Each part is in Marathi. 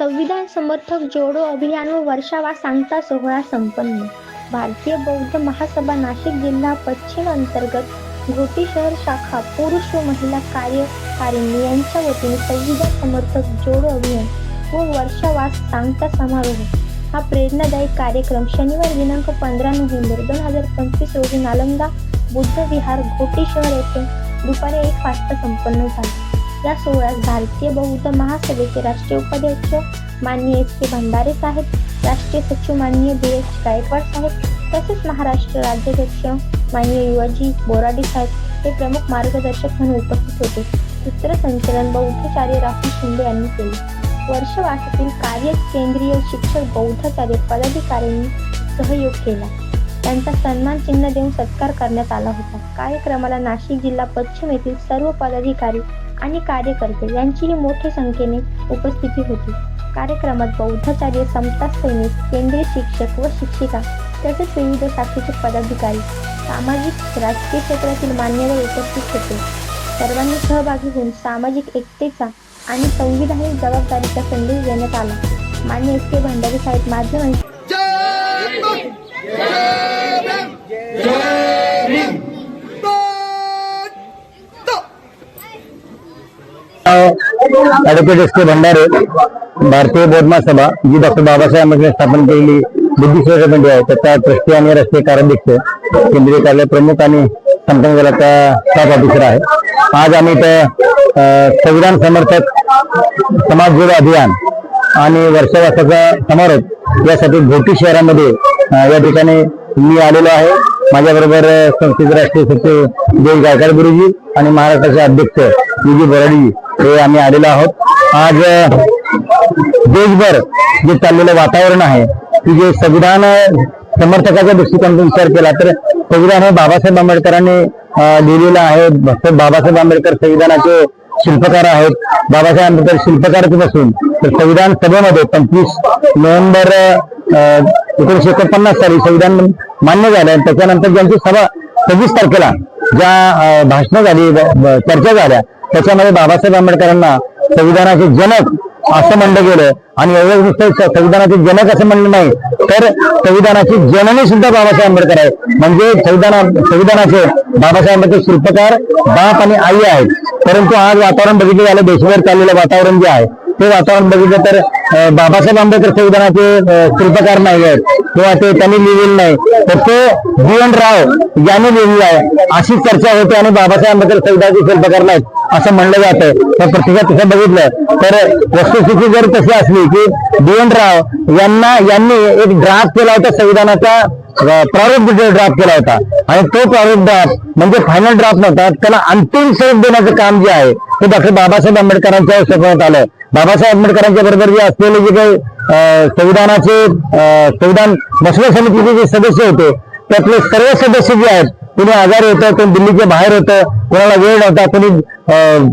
संविधान समर्थक जोडो अभियान व वर्षावा सांगता सोहळा संपन्न. भारतीय बौद्ध महासभा नाशिक जिल्हा पश्चिम अंतर्गत घोटी शहर शाखा पुरुष व महिला कार्यकारिणी यांच्या वतीने संविधान समर्थक जोडो अभियान व वर्षावास सांगता समारोह. हा प्रेरणादायी कार्यक्रम शनिवार दिनांक पंधरा नोव्हेंबर दोन हजार पंचवीस रोजी नालंदा बुद्ध विहार घोटी शहर येथे दुपारी एक वाजता संपन्न झाला. या सोहळ्यास भारतीय बौद्ध महासभेचे राष्ट्रीय उपाध्यक्ष माननीय एस के भंडारे साहेब राष्ट्रीय सचिव माननीय बी एच गायकवाड साहेब तसेच महाराष्ट्र राज्याध्यक्ष माननीय युवाजी बोराडे साहेब हे प्रमुख मार्गदर्शक म्हणून उपस्थित होते. सूत्रसंचलन बौद्धाचार्य राहुल शिंदे यांनी केले. वर्षवासातील कार्य केंद्रीय शिक्षक बौद्धाचार्य पदाधिकाऱ्यांनी सहयोग केला. त्यांचा सन्मान चिन्ह देऊन सत्कार करण्यात आला होता. कार्यक्रमाला नाशिक जिल्हा पश्चिम येथील सर्व पदाधिकारी आणि कार्यकर्ते यांचीही मोठ्या संख्येने उपस्थिती होती. कार्यक्रमात बौद्धाचार्य समता सैनिक केंद्रीय शिक्षक व शिक्षिका तसेच विविध शाखेचे पदाधिकारी सामाजिक राजकीय क्षेत्रातील मान्यवर उपस्थित होते. सर्वांनी सहभागी होऊन सामाजिक एकतेचा आणि संविधानिक जबाबदारीचा संदेश देण्यात आला. मान्य एस के भंडारी साहेब माध्यमांशी ॲडव्होकेट एस के भंडारे भारतीय बोधमा सभा जी डॉक्टर बाबासाहेब आंबेडकर स्थापन केलेली बुद्धिस्ट कमिटी आहे त्याचा ट्रस्टी आणि राष्ट्रीय कार्याध्यक्ष केंद्रीय कार्यालय प्रमुख आणि संपन्न दलाचा स्टाफ ऑफिसर आहे. आज आम्ही इथं संविधान समर्थक समाज जोड अभियान आणि वर्षावासाचा समारोप यासाठी घोटी शहरामध्ये या ठिकाणी मी आलेलो आहे. माझ्याबरोबर संस्थेचे राष्ट्रीय सचिव जय गायकर गुरुजी आणि महाराष्ट्राचे अध्यक्ष विजय बोराडीजी हे आम्ही आलेलो आहोत. आज देशभर जे चाललेलं वातावरण आहे की जे संविधान समर्थकाच्या दृष्टिकोनातून विचार केला तर संविधान हे बाबासाहेब आंबेडकरांनी लिहिलेलं आहे. डॉक्टर बाबासाहेब आंबेडकर संविधानाचे शिल्पकार आहेत. बाबासाहेब आंबेडकर शिल्पकारच नसून तर संविधान सभेमध्ये पंचवीस नोव्हेंबर एकोणीशे एकोणपन्नास साली संविधान मान्य झालं आणि त्याच्यानंतर ज्यांची सभा सव्वीस तारखेला ज्या भाषणं झाली चर्चा झाल्या त्याच्यामध्ये बाबासाहेब आंबेडकरांना संविधानाचे जनक असं म्हणलं गेलं. आणि एवढं नुसतं संविधानाचे जनक असं म्हणलं नाही तर संविधानाची जननी सुद्धा बाबासाहेब आंबेडकर आहे म्हणजे संविधान संविधानाचे बाबासाहेब आंबेडकर शिल्पकार बाप आणि आई आहेत. परंतु आज वातावरण बघितलं झालं देशभर चाललेलं वातावरण जे आहे ते वातावरण बघितलं तर बाबासाहेब आंबेडकर संविधानाचे अं, शिल्पकार नाही आहेत. किंवा ते त्यांनी लिहिलेलं नाही. तर ते जीवन राव यांनी लिहिलेलं आहे. अशी चर्चा होते आणि बाबासाहेब आंबेडकर संविधानाचे शिल्पकार नाहीत असं म्हणलं जातं. तर प्रतिसाद तसं बघितलं. तर वस्तुस्थिती जर तशी असली की जीवन राव यांना यांनी एक ड्राफ्ट केला होता संविधानाचा प्रारूप ड्राफ्ट केला होता. आणि तो प्रारूप ड्राफ्ट म्हणजे फायनल ड्राफ्ट नव्हता त्याला अंतिम स्वरूप देण्याचं काम जे आहे ते डॉक्टर बाबासाहेब आंबेडकरांच्या सोपवण्यात आलं. बाबासाहेब आंबेडकरांच्या बरोबर जे असलेले जे काही संविधानाचे संविधान मसले समितीचे जे सदस्य होते त्यातले सर्व सदस्य जे आहेत कोणी आजारी होतं कोणी दिल्लीच्या बाहेर होतं कोणाला वेळ नव्हता कोणी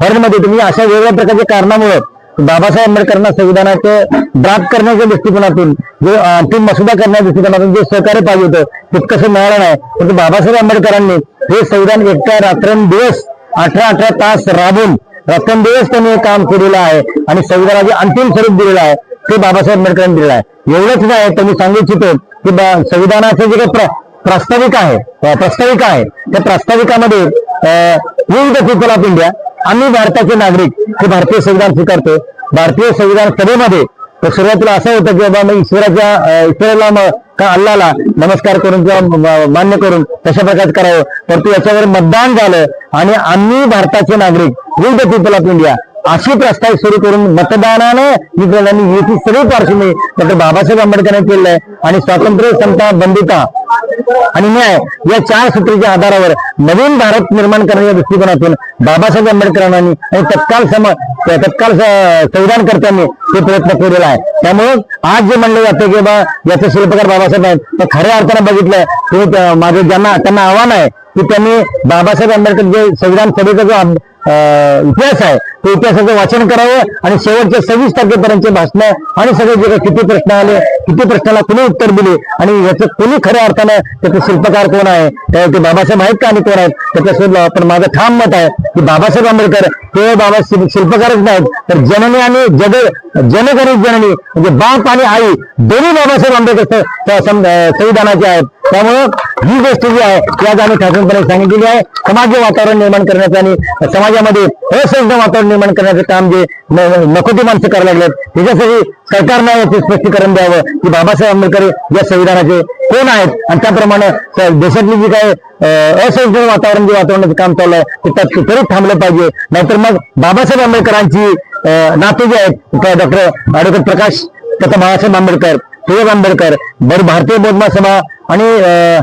फॉरेनमध्ये तुम्ही अशा वेगवेगळ्या प्रकारच्या कारणामुळे बाबासाहेब आंबेडकरांना संविधानाचं ड्राफ्ट करण्याच्या दृष्टिकोनातून जे अंतिम मसुदा करण्याच्या दृष्टिकोनातून जे सहकार्य पाहिजे होतं तितकंसं मिळालं नाही. परंतु बाबासाहेब आंबेडकरांनी हे संविधान एकट्या रात्रंदिवस अठरा अठरा तास राबून रात्रंदिवस त्यांनी हे काम केलेलं आहे आणि संविधानाचे अंतिम स्वरूप दिलेलं आहे ते बाबासाहेब आंबेडकरांनी दिलेलं आहे. एवढंच नाही तर मी सांगू इच्छितो की बा- जे काही प्रास्ताविक आहे अं, प्रस्ताविका आहे त्या प्रास्ताविकामध्ये विविध पीपल ऑफ इंडिया आम्ही भारताचे नागरिक हे भारतीय संविधान स्वीकारतो भारतीय संविधान सभेमध्ये तर सुरुवातीला असं होतं की बाबा मग ईश्वराच्या ईश्वराला का अल्लाला नमस्कार करून किंवा मान्य करून तशा प्रकारे करावं. परंतु याच्यावर मतदान झालं आणि आम्ही भारताचे नागरिक विविध पीपल ऑफ इंडिया अशी प्रस्ताव सुरू करून मतदानाने निघाल्याने ही सगळी पार्श्वभूमी डॉक्टर बाबासाहेब आंबेडकरांनी केलेलं आहे. आणि स्वातंत्र्य समता बंधुता आणि न्याय या चार सूत्रीच्या आधारावर नवीन भारत निर्माण करण्याच्या दृष्टिकोनातून बाबासाहेब आंबेडकरांनी आणि तत्काल सम तत्काल संविधान संविधानकर्त्यांनी हे प्रयत्न केलेला आहे. त्यामुळे आज जे म्हणलं जातं की बा याचे शिल्पकार बाबासाहेब आहेत तर खऱ्या अर्थानं बघितलं ते माझं ज्यांना त्यांना आव्हान आहे की त्यांनी बाबासाहेब आंबेडकर जे संविधान सभेचा जो इतिहास आहे. तो इतिहासाचं वाचन करावं आणि शेवटच्या सव्वीस तारखेपर्यंतचे भाषण आणि सगळे जे काही किती प्रश्न आले किती प्रश्नाला कुणी उत्तर दिले आणि याचं कोणी खऱ्या अर्थानं त्याचे शिल्पकार कोण आहे? त्या- ते बाबासाहेब आहेत का आणि कोण आहेत? त्याच्यासोबत पण माझं ठाम मत आहे की बाबासाहेब आंबेडकर केवळ बाबा शिल्पकारच नाहीत तर जननी आणि जग जनगणित जननी म्हणजे बाप आणि आई दोन्ही बाबासाहेब आंबेडकर संविधानाचे आहेत. त्यामुळं ही गोष्ट जी आहे ती आज आम्ही ठाकरेपणे सांगितलेली आहे. समाज वातावरण निर्माण करण्याचं आणि समाजामध्ये असंख्य वातावरण निर्माण करण्याचं काम जे न- नको ते माणसं करायला लागलेत त्याच्यासाठी सरकारनं याचं स्पष्टीकरण द्यावं की बाबासाहेब आंबेडकर या संविधानाचे कोण आहेत? आणि त्याप्रमाणे देशातली जी काय अं, वातावरण जे वातावरणाचं काम चालू आहे ते त्यात त्वरित थांबलं पाहिजे. नाहीतर मग बाबासाहेब आंबेडकरांची अं, नाते जे आहेत डॉक्टर ॲडव्होकेट प्रकाश तथा बाळासाहेब आंबेडकर सुरेश आंबेडकर बर भारतीय बोधमा सभा आणि अं,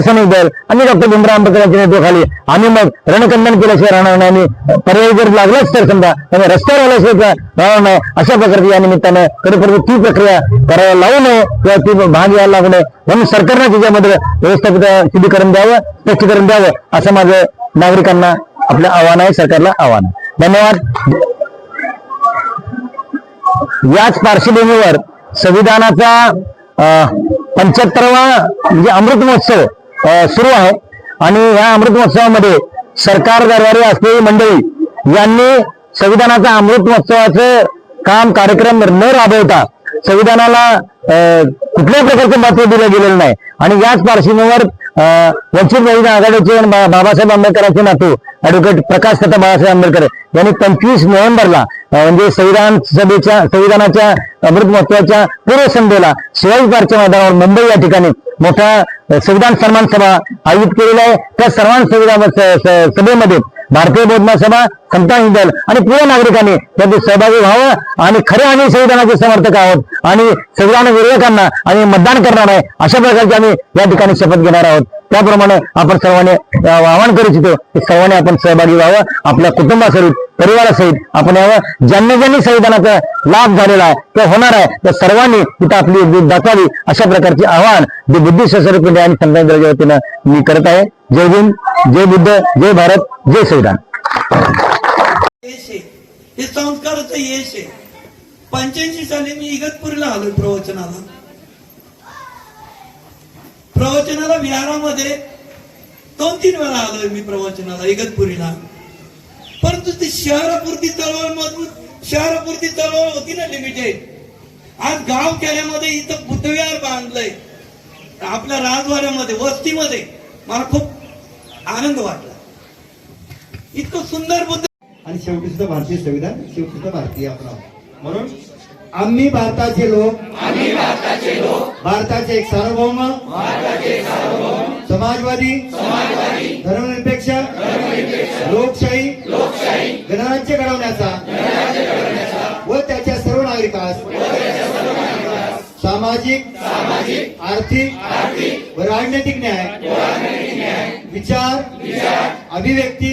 सैनिक दल आणि डॉक्टर भीमराव आंबेडकर यांच्या नेतृत्वाखाली आम्ही मग रणकंदन केल्याशिवाय राहणार नाही. आणि पर्याय जर लागलाच तर समजा त्यामुळे रस्त्यावर आल्याशिवाय राहणार नाही. अशा प्रकारची या निमित्तानं खरोखर ती प्रक्रिया करायला लावू नये किंवा ती भाग यायला लागू नये. म्हणून सरकारनं त्याच्यामध्ये व्यवस्थापित शुद्धीकरण द्यावं स्पष्टीकरण द्यावं असं माझं नागरिकांना आपलं आव्हान आहे सरकारला आव्हान आहे. धन्यवाद. याच पार्श्वभूमीवर संविधानाचा पंच्याहत्तरावा म्हणजे अमृत महोत्सव सुरू आहे. आणि या अमृत महोत्सवामध्ये सरकार दरबारी असलेली मंडळी यांनी संविधानाचा अमृत महोत्सवाचं काम कार्यक्रम न राबवता संविधानाला कुठल्या कुठल्याही प्रकारचं महत्त्व दिलं गेलेलं नाही. आणि याच पार्श्वभूमीवर वंचित बहुजन आघाडीचे आणि बा- बाबासाहेब आंबेडकरांचे नातू ऍडव्होकेट प्रकाश तथा बाळासाहेब आंबेडकर यांनी पंचवीस नोव्हेंबरला म्हणजे संविधान सभेच्या संविधानाच्या अमृत महोत्सवाच्या पूर्वसंध्येला शिवाजी पार्कच्या मैदानावर मुंबई या ठिकाणी मोठा संविधान सन्मान सभा आयोजित केलेला आहे. त्या सर्वान संविधान सभेमध्ये भारतीय बोधना सभा समता हिंदू आणि पूर्ण नागरिकांनी त्यातून सहभागी व्हावं आणि खरे आम्ही संविधानाचे समर्थक आहोत. आणि संविधान विरोधकांना आम्ही मतदान करणार आहे. अशा प्रकारचे आम्ही या ठिकाणी शपथ घेणार आहोत. त्याप्रमाणे आपण सर्वांनी आवाहन करू इच्छितो की सर्वांनी आपण सहभागी व्हावं. आपल्या कुटुंबासहित परिवारासहित आपण यावं. ज्यांनी ज्यांनी संविधानाचा लाभ झालेला आहे किंवा होणार आहे तर सर्वांनी तिथं आपली एकजूट दाखवावी. अशा प्रकारचे आव्हान जे बुद्धिस्ट ससर आणि संतांच्या वतीनं मी करत आहे. जय हिंद जय बुद्ध जय भारत जय संविधान. हे संस्काराचं यश. आहे पंच्याऐंशी साली मी इगतपुरीला आलोय प्रवचनाला. प्रवचनाला विहारामध्ये दोन तीन वेळा आलोय मी प्रवचनाला इगतपुरीला. परंतु ती शहरापुरती चळवळ मजबूत शहरापुरती चळवळ होती ना लिमिटेड आज गाव खेड्यामध्ये इथं बुद्धविहार बांधलंय. आपल्या राजवाड्यामध्ये वस्तीमध्ये. मला खूप आनंद वाटला. इतकं सुंदर बुद्ध आणि शेवटी सुद्धा भारतीय संविधान शेवटी सुद्धा भारतीय आपण आहोत म्हणून आम्ही भारताचे लोक आम्ही भारताचे लोक भारताचे एक सार्वभौम समाजवादी धर्मनिरपेक्ष लोकशाही गणराज्य घडवण्याचा व त्याच्या सर्व नागरिकास सामाजिक आर्थिक व राजनैतिक न्याय विचार अभिव्यक्ती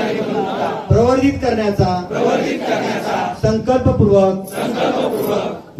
प्रवर्धित करण्याचा संकल्पपूर्वक